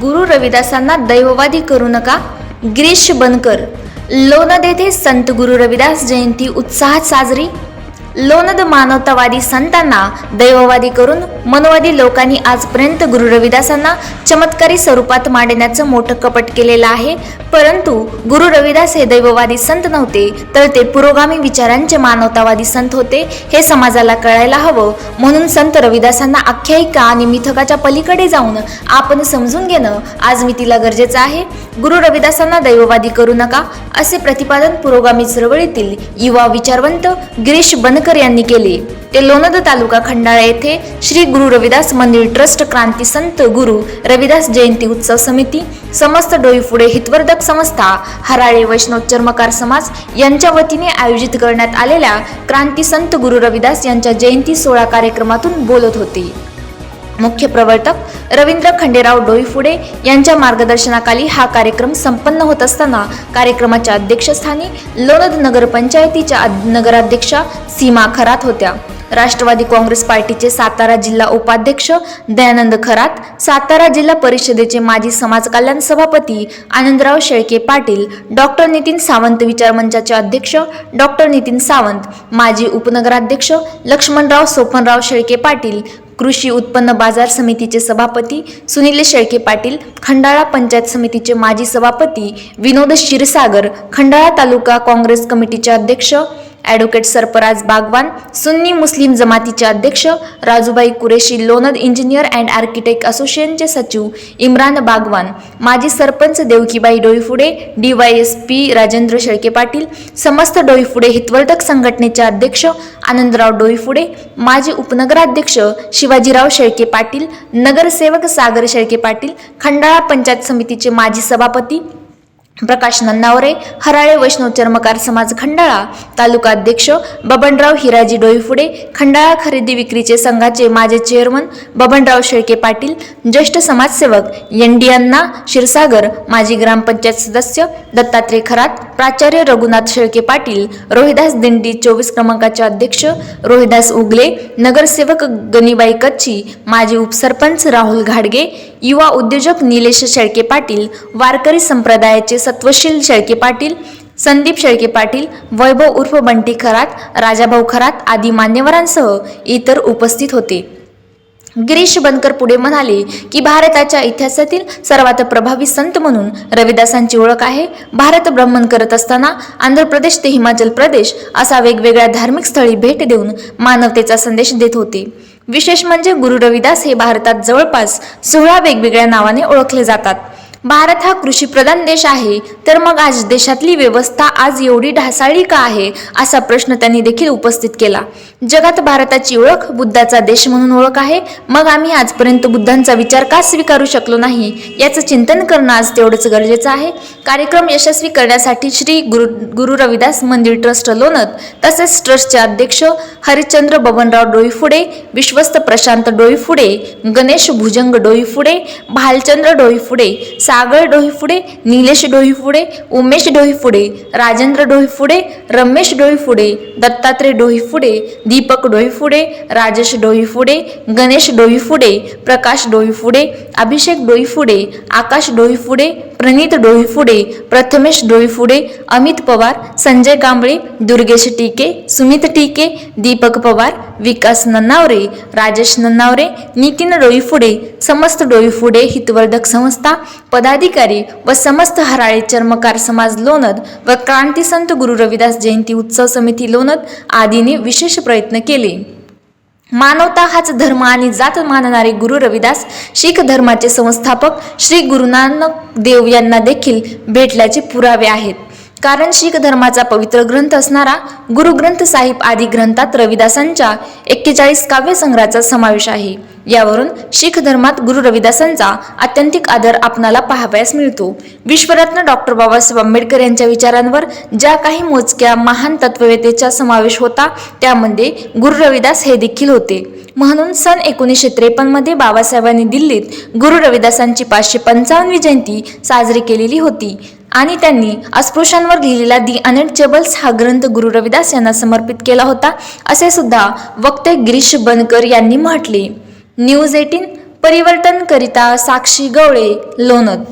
गुरु रविदासांना दैववादी करू नका. गिरीश बनकर लोणद येथे संत गुरु रविदास जयंती उत्साहात साजरी. लोणद मानवतावादी संतांना दैववादी करून मनवादी लोकांनी आजपर्यंत गुरु रविदासांना चमत्कारी स्वरूपात मांडण्याचं मोठं कपट केलेलं आहे. परंतु गुरु रविदास हे दैववादी संत नव्हते तर ते पुरोगामी विचारांचे मानवतावादी संत होते हे समाजाला कळायला हवं. म्हणून संत रविदासांना आख्यायिका आणि मिथकाच्या पलीकडे जाऊन आपण समजून घेणं आज मी तिला गरजेचं आहे. गुरु रविदासांना दैववादी करू नका असे प्रतिपादन पुरोगामी चळवळीतील युवा विचारवंत गिरीश बनकर यांनी केले. ते लोणद तालुका खंडाळा येथे श्री गुरु रविदास मंदिर ट्रस्ट क्रांती संत गुरु रविदास जयंती उत्सव समिती समस्त डोईफुडे हितवर्धक संस्था हराळे वैष्णव चर्मकार समाज यांच्या वतीने आयोजित करण्यात आलेल्या क्रांती संत गुरु रविदास यांच्या जयंती सोहळा कार्यक्रमातून बोलत होते. मुख्य प्रवर्तक रवींद्र खंडेराव डोईफुडे यांच्या मार्गदर्शनाखाली हा कार्यक्रम संपन्न होत असताना कार्यक्रमाच्या अध्यक्षस्थानी लोणद नगरपंचायतीच्या नगराध्यक्षा सीमा खरात होत्या. राष्ट्रवादी काँग्रेस पार्टीचे सातारा जिल्हा उपाध्यक्ष दयानंद खरात सातारा जिल्हा परिषदेचे माजी समाज कल्याण सभापती आनंदराव शेळके पाटील डॉक्टर नितीन सावंत विचार मंचाचे अध्यक्ष डॉक्टर नितीन सावंत माजी उपनगराध्यक्ष लक्ष्मणराव सोपनराव शेळके पाटील कृषी उत्पन्न बाजार समितीचे सभापती सुनील शेळके पाटील खंडाळा पंचायत समितीचे माजी सभापती विनोद क्षीरसागर खंडाळा तालुका काँग्रेस कमिटीचे अध्यक्ष ॲडव्होकेट सरपराज बागवान सुन्नी मुस्लिम जमातीचे अध्यक्ष Rajubai Qureshi लोनद engineer and architect असोसिएशनचे सचिव इम्रान बागवान माजी sarpanch Devkibai Doiphode D Y S P Rajendra Shelke Patil समस्त डोईफुडे हितवर्धक संघटनेचे अध्यक्ष आनंदराव डोईफुडे माजी उपनगराध्यक्ष शिवाजीराव शेळके पाटील नगरसेवक सागर शेळके पाटील खंडाळा पंचायत समितीचे माजी सभापती प्रकाश नन्नावरे हराळे वैष्णव चर्मकार समाज खंडाळा तालुका अध्यक्ष बबनराव हिराजी डोईफुडे खंडाळा खरेदी विक्रीचे संघाचे माजी चेअरमन बबनराव शेळके पाटील ज्येष्ठ समाजसेवक एन डी अण्णा क्षीरसागर माजी ग्रामपंचायत सदस्य दत्तात्रय खरात प्राचार्य रघुनाथ शेळके पाटील रोहिदास दिंडी चोवीस क्रमांकाचे अध्यक्ष रोहिदास उगले नगरसेवक गणीबाई कच्ची माजी उपसरपंच राहुल घाडगे युवा उद्योजक निलेश शेळके पाटील वारकरी संप्रदायाचे सत्वशील शेळके पाटील संदीप शेळके पाटील वैभव उर्फ बंटी खरात राजाभाऊ खरात आदी मान्यवरांसह इतर उपस्थित होते. गिरीश बनकर पुढे म्हणाले की भारताच्या इतिहासातील सर्वात प्रभावी संत म्हणून रविदासांची ओळख आहे. भारत भ्रमण करत असताना आंध्र प्रदेश ते हिमाचल प्रदेश असा वेगवेगळ्या धार्मिक स्थळी भेट देऊन मानवतेचा संदेश देत होते. विशेष म्हणजे गुरु रविदास हे भारतात जवळपास सोळा वेगवेगळ्या नावाने ओळखले जातात. भारत हा कृषीप्रधान देश आहे तर मग आज देशातली व्यवस्था आज एवढी ढासाळी का आहे असा प्रश्न त्यांनी देखील उपस्थित केला. जगात भारताची ओळख बुद्धाचा देश म्हणून ओळख आहे मग आम्ही आजपर्यंत बुद्धांचा विचार का स्वीकारू शकलो नाही याचं चिंतन करणं आज तेवढंच गरजेचं आहे. कार्यक्रम यशस्वी करण्यासाठी श्री गुरु गुरु रविदास मंदिर ट्रस्ट लोणत तसेच ट्रस्टचे अध्यक्ष हरिश्चंद्र बबनराव डोईफुडे विश्वस्त प्रशांत डोईफुडे गणेश भुजंग डोईफुडे भालचंद्र डोईफुडे सागर डोईफुडे निलेश डोईफुडे उमेश डोईफुडे राजेंद्र डोईफुडे रमेश डोईफुडे दत्तात्रय डोईफुडे दीपक डोईफुडे राजेश डोईफुडे गणेश डोईफुडे प्रकाश डोईफुडे अभिषेक डोईफुडे आकाश डोईफुडे प्रणित डोईफुडे प्रथमेश डोईफुडे अमित पवार संजय कांबळे दुर्गेश टीके सुमित टीके दीपक पवार विकास नन्नावरे राजेश नन्नावरे नितीन डोईफुडे समस्त डोईफुडे हितवर्धक संस्था पदाधिकारी व समस्त हराळे चर्मकार समाज लोणद व क्रांती संत गुरु रविदास जयंती उत्सव समिती लोणद आदीने विशेष प्रयत्न केले. मानवता हाच धर्म आणि जात मानणारे गुरु रविदास शीख धर्माचे संस्थापक श्री गुरुनानक देव यांना देखील भेटल्याचे पुरावे आहेत. कारण शीख धर्माचा पवित्र ग्रंथ असणारा गुरुग्रंथ साहिब आदी ग्रंथात रविदासांच्या एक्केचाळीस काव्यसंग्रहाचा समावेश आहे. यावरून शीख धर्मात गुरु रविदासांचा अत्यंतिक आदर आपणाला पाहावयास मिळतो. विश्वरत्न डॉक्टर बाबासाहेब आंबेडकर यांच्या विचारांवर ज्या काही मोजक्या महान तत्ववेतेचा समावेश होता त्यामध्ये गुरु रविदास हे देखील होते. म्हणून सन एकोणीसशे त्रेपन्नमध्ये बाबासाहेबांनी दिल्लीत गुरु रविदासांची पाचशे पंचावन्नवी जयंती साजरी केलेली होती आणि त्यांनी अस्पृश्यांवर लिहिलेला दी अनटचेबल्स हा ग्रंथ गुरु रविदास यांना समर्पित केला होता असे सुद्धा वक्ते गिरीश बनकर यांनी म्हटले. न्यूज एटीन परिवर्तनकरिता साक्षी गवळे लोणद